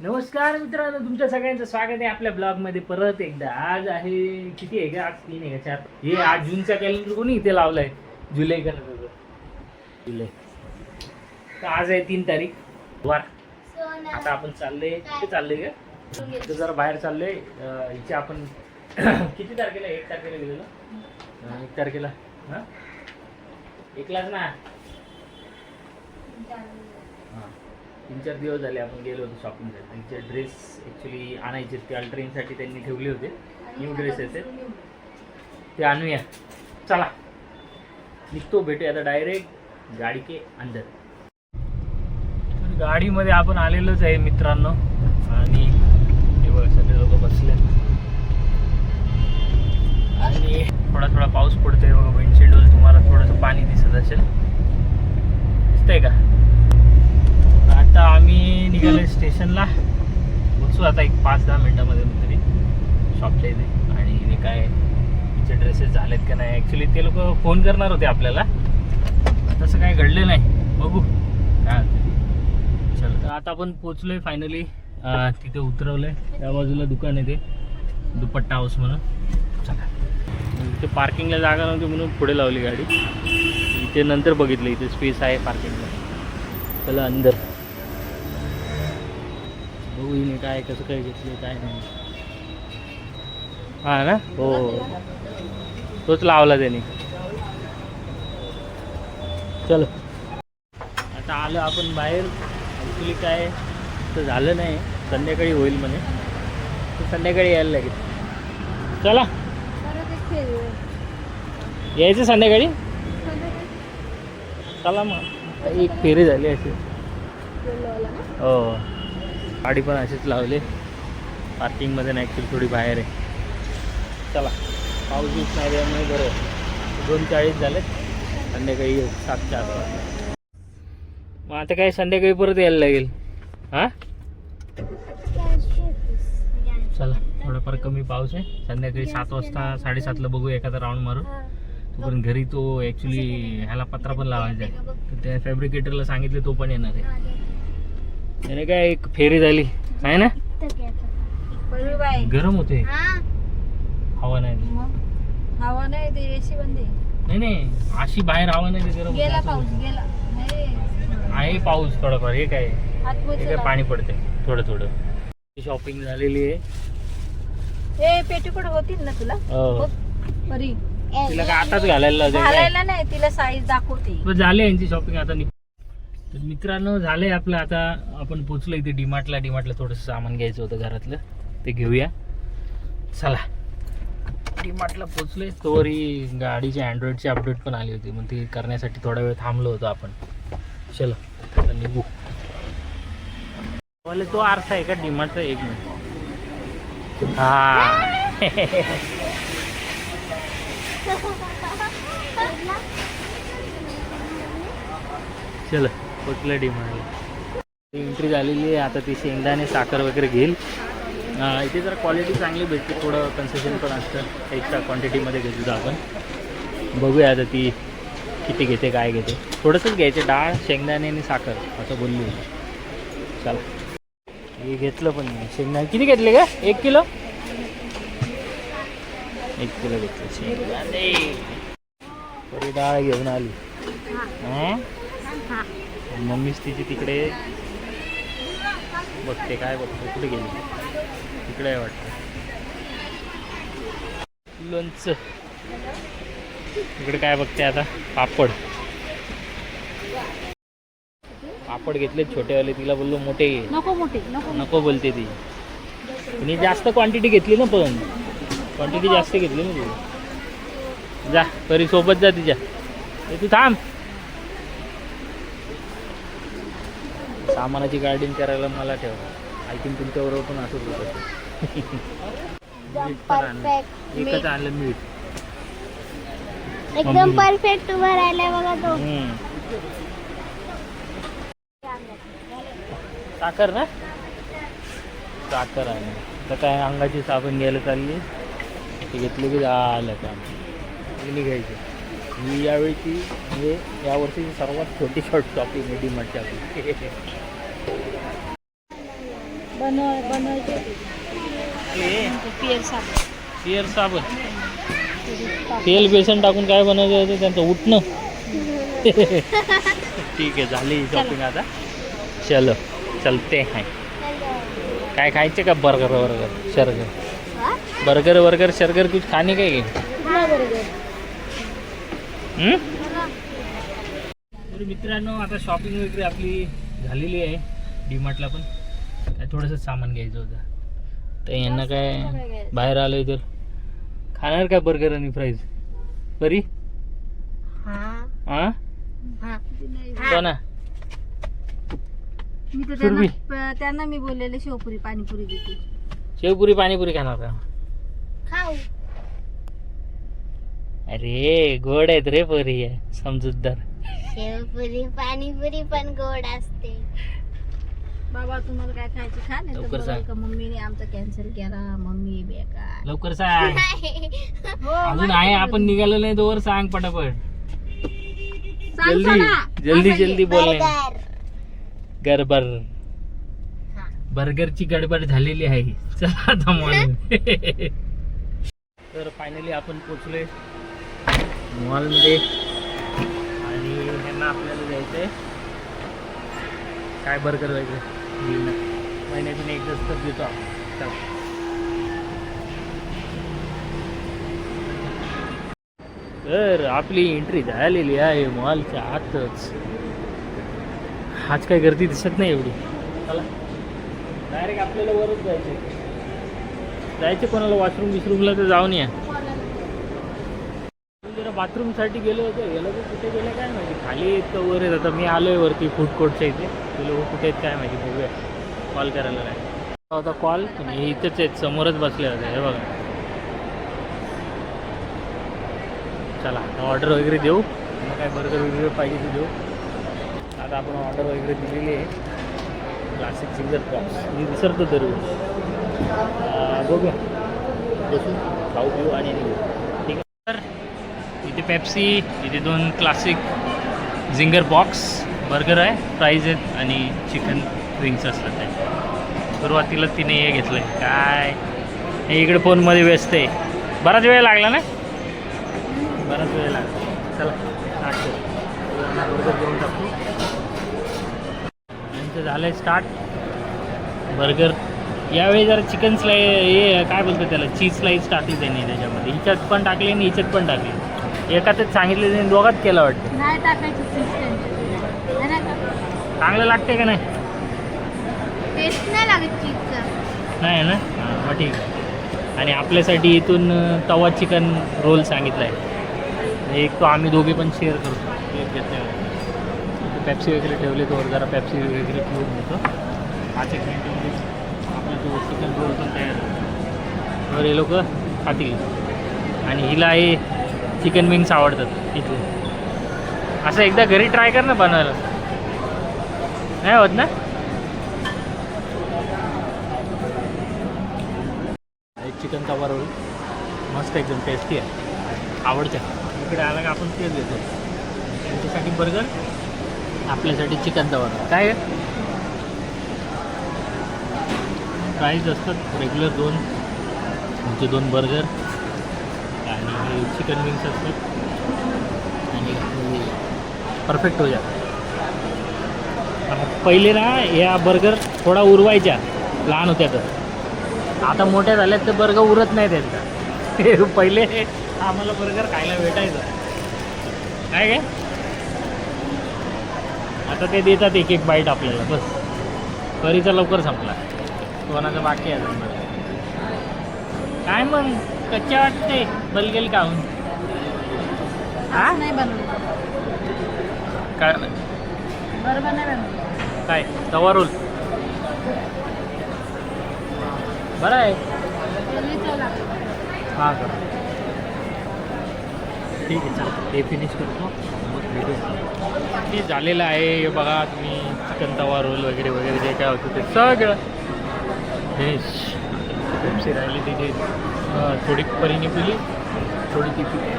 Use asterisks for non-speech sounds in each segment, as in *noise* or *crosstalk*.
नमस्कार मित्रांनो तुमच्या सगळ्यांचं स्वागत आहे आपल्या ब्लॉगमध्ये. परत एकदा आज आहे किती आहे का आज तीन आहे का चार? हे आज जूनचा कॅलेंडर कोणी इथे लावलाय? जुलै का जुलै. तर आज आहे तीन तारीख. वार. आता आपण चाललोय. कुठे चाललोय का इथं जरा बाहेर चाललोय. अं, इथे आपण *coughs* किती तारखेला? एक तारखेला गेलेलो एक तारखेला. हा? एकलाच ना? तीन चार दिवस झाले आपण गेलो होतो शॉपिंगसाठी त्यांचे ड्रेस ॲक्च्युली आणायचे ते अल्ट्रेनसाठी त्यांनी ठेवले होते. न्यू ड्रेस आहेत ते. आणूया. चला. निघतो भेटूया आता डायरेक्ट गाडी के अंदर. तर गाडीमध्ये आपण आलेलोच आहे मित्रांनो. आणि हे बघा सगळे लोक बसले. आणि थोडा थोडा पाऊस पडतोय. बघा विंडशील्डवर तुम्हाला थोडंसं पाणी दिसत असेल. दिसतंय का? आम्ही निघालोय स्टेशनला. पोचू आता एक पाच दहा मिनिटामध्ये तरी शॉपच्या इथे. आणि हे काय तिचे ड्रेसेस झालेत का नाही? ॲक्च्युली ते लोक फोन करणार होते आपल्याला. तसं काय घडलं नाही. बघू काय चल तर आता आपण पोचलोय फायनली तिथे उतरवलंय. त्या बाजूला दुकान आहे ते. दुपट्टा हाऊस म्हणून. चला. इथे पार्किंगला जागा नव्हती म्हणून पुढे लावली गाडी. इथे नंतर बघितलं इथे स्पेस आहे पार्किंगला चला अंदर. बघू हिने काय कसं काय घेतलं काय नाही. हा ना? हो. तोच लावला त्याने. चलो. आता आलो आपण बाहेर. ॲक्च्युली काय तर झालं नाही. संध्याकाळी होईल म्हणे. तर संध्याकाळी यायला लागेल. चला. यायचं संध्याकाळी? चला मग. एक फेरी झाली अशी. हो. गाडी पण अशीच लावली. पार्किंगमध्ये नाही ॲक्च्युली थोडी बाहेर आहे. चला पाऊस बीच नाही त्यामुळे बरं दोन चाळीस झाले संध्याकाळी येऊ सातच्या आसपास. मग आता काय संध्याकाळी परत यायला लागेल? हां? चला थोडाफार कमी पाऊस आहे. संध्याकाळी सात वाजता साडेसातला बघू एखादा राऊंड मारू. तोपर्यंत घरी तो ॲक्च्युली ह्याला पत्रा पण लावायचा आहे. तर त्या फॅब्रिकेटरला सांगितले तो पण येणार आहे. त्याने काय एक फेरी झाली. आहे ना? गरम होते. हवा नाही. हवा नाही ते एसी बंद. नाही नाही. अशी बाहेर हवा नाही ते गरम गेला पाऊस. गेला. आहे पाऊस थोडाफार हे काय? हे काय. पाणी पडते थोडं थोडं. शॉपिंग झालेली आहे. ए पेटीकोट होतील ना तुला? हो. बरी तिला काय आताच घालायला काय? घालायला नाही तिला साईज दाखवते. झाले यांची शॉपिंग आता तर मित्रांनो झालंय आपलं. आता आपण पोचलो इथे डीमार्टला. डीमार्टला थोडंसं सामान घ्यायचं होतं घरातलं. ते घेऊया. चला. डीमार्टला पोचलोय. तोवरी गाडीची अँड्रॉइडची अपडेट पण आली होती. मग ती करण्यासाठी थोडा वेळ थांबलो होतो आपण. चलो आता निघू. वाले तो आरसा आहे का? डीमार्टचा एक मिनिट. हा. *laughs* चलो. पोचलं डीमार्टला एंट्री झालेली आहे. आता ती शेंगदाणे साखर वगैरे घेईल. इथे जरा क्वालिटी चांगली भेटते. थोडं कन्सेशन पण असतं. एक्स्ट्रा क्वांटिटीमध्ये घेतो तर आपण. बघूया आता ती किती घेते काय घेते. थोडंसंच घ्यायचे. डाळ शेंगदाणे आणि साखर असं बोलली होती चला. हे घेतलं पण नाही शेंगदाणे किती घेतले का एक किलो? एक किलो घेतलं. शेंगदाणे. डाळ घेऊन आली. हं? मम्मीच तिची तिकडे बघते काय बघते कुठे गेली? तिकडे आहे वाटतं. लोणचं इकडे काय बघते आता? पापड. पापड घेतले छोटेवाले तिला बोललो मोठे नको मोठे नको. बोलते ती. तिने जास्त क्वांटिटी घेतली ना पण. क्वांटिटी जास्त घेतली ना तू जा तरी सोबत जा तिच्या. तू थांब. सामानाची गार्डिंग करायला मला ठेव. आय थिंक तुमच्याबरोबर पण असंच होतं मीठ पण आणलं. एकच आणलं मीठ. एकदम. परफेक्ट उभा राहिलाय बघा तो. साखर ना? साखर आहे. आता काय अंगाची साबण घ्यायला चालली ती घेतली की झालं काम. घ्यायची. ही यावेळीची म्हणजे यावर्षीची सर्वात छोटी शॉर्ट शॉपिंग आहे डीमार्टच्या आपली *laughs* बनव बनवायचे. पियर साबण. तेल बेसन टाकून काय बनवायचं होतं? त्यांचं उठणं. *laughs* ठीक आहे झाली शॉपिंग आता. चलो चलते हैं. काय खायचे का बर्गर वर्गर? शर्गर. बर्गर वर्गर शर्गर कुछ खाने का है? हम्म? तर मित्रांनो आता शॉपिंग वगैरे आपली झालेली आहे. डीमार्टला पण काय थोडंसं सामान घ्यायचं होतं. तर यांना काय बाहेर आलोय तर. खाणार का बर्गर आणि फ्राईज बरी? हा. हो. ना मी तर सुरभी. त्यांना त्यांना मी बोललेले शेवपुरी पाणीपुरी देते. शेवपुरी पाणीपुरी खाणार का? खाऊ. अरे गोड आहेत रे पोरी. समजूतदार. शेवपुरी पाणीपुरी पण गोड असते. बाबा तुम्हाला काय खायचं खा नाही लवकर सांग. का मम्मीने आमचा कॅन्सल केला मम्मी बेकार. लवकर सांग. हो अजून आहे आपण निघालो नाही तोवर सांग पटापट. सांगतो जल्दी ना. जल्दी असं जल्दी बोलणे बर्गर. गडबड. हा. बर्गरची गडबड झालेली आहे. चला आता मॉल. *laughs* तर फायनली आपण पोचलोय मॉलमध्ये. आणि ह्यांना आपल्याला जायचंय. काय बर्गर वगैरे? घेऊन. महिन्यातून एकदाच तर देतो आपण. तर आपली एंट्री झालेली आहे मॉलच्या आतच. आज काय गर्दी दिसत नाही एवढी. चला. डायरेक्ट आपल्याला वरच जायचं जायचं कोणाला वॉशरूम बिशरूमला तर जाऊन या. बाथरूमसाठी गेलो होतो. गेलो तर कुठे गेलं काय माहिती. खाली इतकं वर येत आता मी आलो आहे वरती फूड कोर्टच्या इथे. ते लोक कुठे आहेत काय माहिती. बघूया. कॉल करायला नाही होता कॉल हे इथंच आहेत. समोरच बसले होते. हे बघा. चला ऑर्डर वगैरे देऊ. मग काय बर्गर वगैरे पाहिजे ते देऊ. आता आपण ऑर्डर वगैरे दिलेली आहे. क्लासिक सिंगर बॉक्स मी विसरतो दरवेळी बघूया. बसून खाऊ पिऊ आणि निघू. इथे पेप्सी इथे दोन क्लासिक झिंगर बॉक्स बर्गर आहे फ्राईज आहेत आणि चिकन विंग्स असतात ते. सुरुवातीला तिने हे घेतलं आहे काय? हे इकडे फोनमध्ये व्यस्त आहे. बराच वेळ लागला ना? बराच वेळ लागला. चला बर्गर घेऊन टाकू. यांचं झालं आहे स्टार्ट बर्गर यावेळी जरा चिकन स्लाय हे काय बोलतो त्याला? चीज स्लाईस टाकली त्यांनी त्याच्यामध्ये. हिच्यात पण टाकली आणि हिच्यात पण टाकली. एकातच सांगितलं त्यांनी दोघात केलं वाटतं. नाही टाकायची चीज? चांगलं लागते का नाही? टेस्ट नाही लागत चीजचं नाही ना? हां मग ठीक आहे. आणि आपल्यासाठी इथून अं, तवा चिकन रोल सांगितला आहे एक तो आम्ही दोघे पण शेअर करतो. एक घेतल्यावर पॅप्सी वगैरे ठेवले तो जरा पॅप्सी वगैरे पिऊन घेतो पाच एक मिनिटमध्ये आपला तो चिकन रोल पण तयार होतो. तर हे लोक खातील. आणि हिला हे चिकन विंग्स आवडतात इथे असं एकदा घरी ट्राय कर ना बनवायला. नाही होत ना? एक चिकन तवा रोल. मस्त एकदम टेस्टी आहे. आवडते. इकडे आला का आपण तेच देतो. त्यांच्यासाठी बर्गर आपल्यासाठी चिकन तवा रोल. काय प्राईज असतात रेग्युलर दोन. तुमचे दोन बर्गर चिकन विंग्स असतात. आणि परफेक्ट हो जातं पहिले ना या बर्गर थोडा उरवायच्या. लहान होत्या तर. आता मोठ्या झाल्यात तर बर्गर उरत नाही त्यांचा पहिले आम्हाला बर्गर खायला भेटायचं. काय काय आता ते देतात एक एक बाईट आपल्याला बस. करीचा लवकर संपला. कोणाचं बाकी आहे? काय मग? कच्च्या वाटते बलगेल हा? नाही काय बरोबर नाही बनवलं काय? तवा रोल. बरं आहे. चव लागते. हां का ठीक आहे चला. ते फिनिश करतो. मग भेटू ते झालेलं आहे हे बघा तुम्ही. चिकन तवा रोल वगैरे वगैरे जे काय होतं ते सगळं. फिनिश राहिली तिथे. थोडी परीने पिली. थोडी ती पिली.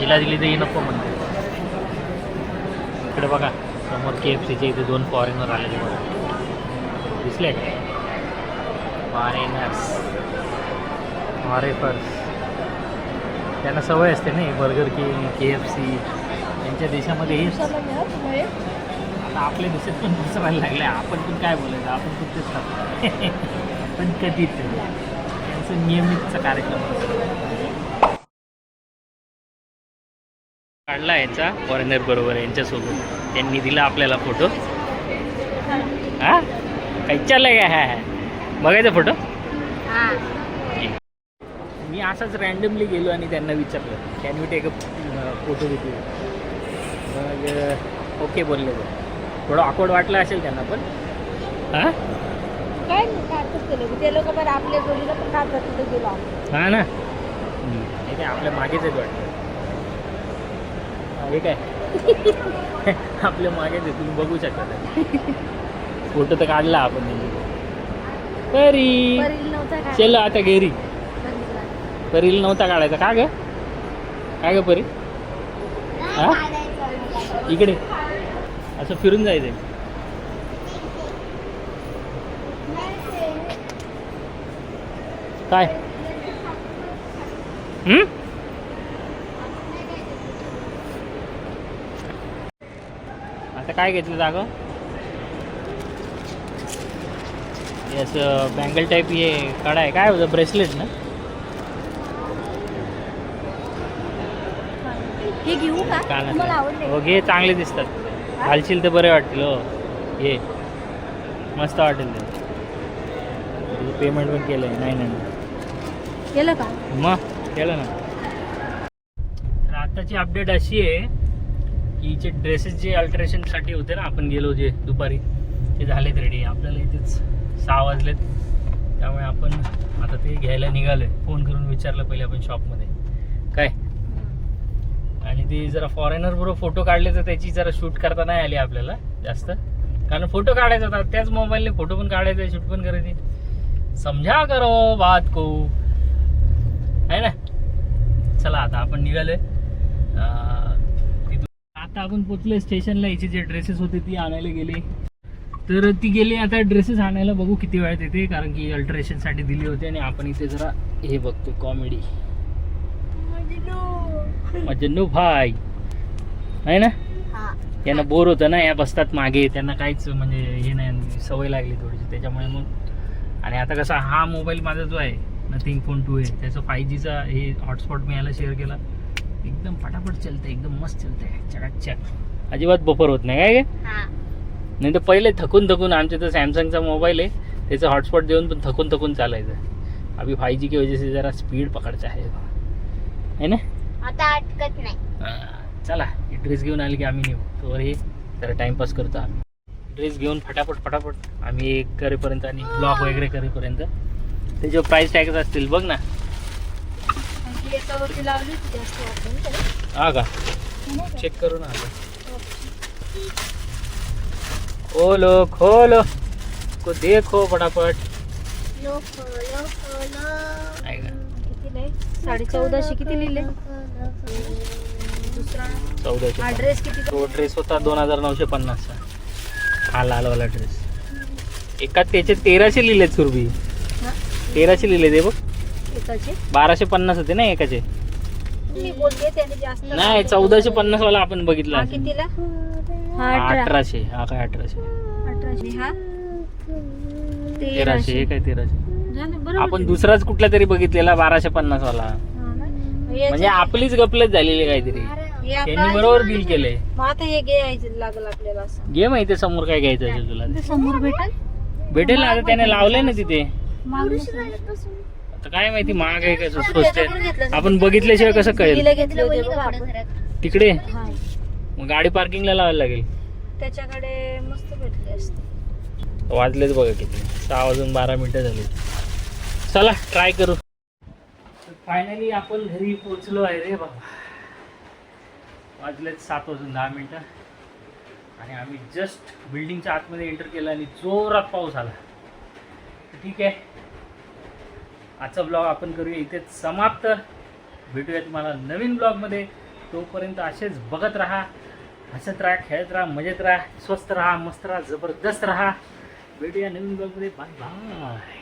तिला दिली तर नको म्हणते. इकडे बघा समोर के एफ सीचे इथे दोन फॉरेनर आलेले बघा. दिसले फॉरेनर्स फॉरेफर्स त्यांना सवय असते ना Burger King K F C यांच्या देशामध्ये हे आता आपल्या देशात पण तसं लागले लागलं. आपण पण काय बोलायचं? आपण पण तेच खातो. *laughs* पण कधीच. त्यांचं नियमितचा कार्यक्रम असतो. काढला याचा फॉरेनर बरोबर यांच्यासोबत. त्यांनी दिला आपल्याला फोटो. हा? काही चाललंय काय? हा बघायचा फोटो? हा. मी असाच रँडमली गेलो आणि त्यांना विचारलं can you take a photo with you मग ओके बोलले थोडं ऑकवर्ड वाटलं असेल त्यांना पण. हां? केलं ते लोक आपल्या जोडीला पण काढतात तिथे गेलो आपण. हां ना. हे काय आपल्या मागेच आहेत वाटतं हा, काय *laughs* आपल्या मागेच आहे तुम्ही बघू शकता फोटो तर काढला आपण. परी परील नव्हता काढला. चल आता घरी परीला. परीला नव्हता काढायचा का ग काय ग परी हा? इकडे असं फिरून जायचंय काय? हम्म? आता काय घेतलं जागं? असं बँगल टाईप हे काढा आहे. काय होतं? ब्रेसलेट ना? हे घेऊ का. तुम्हाला आवडले. हो घे. चांगले दिसतात. घालशील तर बरे वाटतील हो घे. मस्त वाटेल ते. पेमेंट पण केलं आहे नाही नाही. केलं का? मग केलं ना. तर आताची अपडेट अशी आहे की जे ड्रेसेस जे अल्ट्रेशनसाठी होते ना आपण गेलो जे दुपारी ते झालेत रेडी आपल्याला इथेच सहा वाजलेत. त्यामुळे आपण आता ते घ्यायला निघालोय. फोन करून विचारलं पहिले आपण शॉपमध्ये काय? आणि ते जरा फॉरेनर बरोबर फोटो काढले तर त्याची जरा शूट करता नाही आली आपल्याला जास्त. कारण फोटो काढायचा होता. त्याच मोबाईलने फोटो पण काढायचा शूट पण करायची समजा करो बात को. आहे ना? चला आता आपण निघालोय. आता आपण पोचलोय स्टेशनला. हिचे जे ड्रेसेस होते ती आणायला गेली. तर ती गेली. आता ड्रेसेस आणायला बघू किती वेळात येते कारण की अल्ट्रेशनसाठी दिली होती आणि आपण इथे जरा हे बघतो कॉमेडी मजनू भाई. आहे ना? यांना बोर होतं ना या बसतात मागे. त्यांना काहीच म्हणजे हे नाही सवय लागली थोडीशी. त्याच्यामुळे मग आणि आता कसा हा मोबाईल माझा जो आहे नथिंग फोन टू आहे. त्याचं फाय जीचा हे हॉटस्पॉट मी याला शेअर केला. एकदम फटाफट चालतंय एकदम मस्त चालतंय. चकाचक. अजिबात बफर होत नाही काय काय हा. नाही तर पहिले थकून थकून आमच्या तर सॅमसंगचा मोबाईल आहे. त्याचं हॉटस्पॉट देऊन पण थकून थकून चालायचं. अभी फाय जी की वजह से जरा स्पीड पकडचा आहे. है ना? आता अटकत नाही. चला. ड्रेस घेऊन आले की आम्ही नेऊ. तोवर हे जरा टाइमपास करतो आम्ही. ड्रेस घेऊन फटाफट फटाफट आम्ही एक करेपर्यंत आणि ब्लॉग वगैरे करेपर्यंत त्याच्यावर प्राईस टॅगच असतील बघ ना. हा का? हे? चेक करू ना आता. खोलो खोलो को देखो फटाफट. साडे चौदाशे किती लिहिले? दुसरा चौदाशे हा ड्रेस किती तो ड्रेस होता दोन हजार नऊशे पन्नासचा. हा लालवाला ड्रेस एका त्याचे तेराशे लिहिले सुरभी. हा? तेराशे लिहिले ते बघ. एकाचे? बाराशे पन्नास होते ना एकाचे. मी बोलते त्याने जास्त नाही चौदाशे पन्नास वाला आपण बघितला हा असेल. कितीला? हा हा, अठरा. अठराशे हा काय अठराशे? अठराशे हा? तेराशे हे काय तेराशे? झालं बरोबर. आपण दुसराच कुठला तरी बघितलेला बाराशे पन्नास वाला हा ना? म्हणजे आपलीच गपलत झालेली काहीतरी. हे त्यांनी बरोबर बिल केलंय. मग आता हे घ्यायचं लागल आपल्याला असं. घे माहिती समोर काय घ्यायचं असेल तुला. ते. समोर भेटल? भेटेल ना आता त्याने लावलंय ना तिथे. आता काय माहिती महाग आहे का स्वस्त आहे? आपण बघितल्याशिवाय कसं कळेल? तिला घेतले होते बघा आपण तिकडे? मग गाडी पार्किंगला लावायला लागेल. त्याच्याकडे मस्त भेटले असते. वाजलेच बघा किती. सहा वाजून बारा मिनिटं झाली. चला ट्राय करू. फायनली आपण घरी पोचलो आहे रे बाबा. वाजलेत सात वाजून दहा मिनिटं. आणि आम्ही जस्ट बिल्डिंगच्या आतमध्ये एंटर केलं आणि जोरात पाऊस आला. ठीक आहे. आजचा ब्लॉग आपण करूया इथेच समाप्त. भेटूया तुम्हाला नवीन ब्लॉगमध्ये तोपर्यंत असेच बघत राहा हसत राहा खेळत राहा मजेत राहा स्वस्त राहा मस्त राहा जबरदस्त राहा. भेटूया नवीन ब्लॉगमध्ये बाय बाय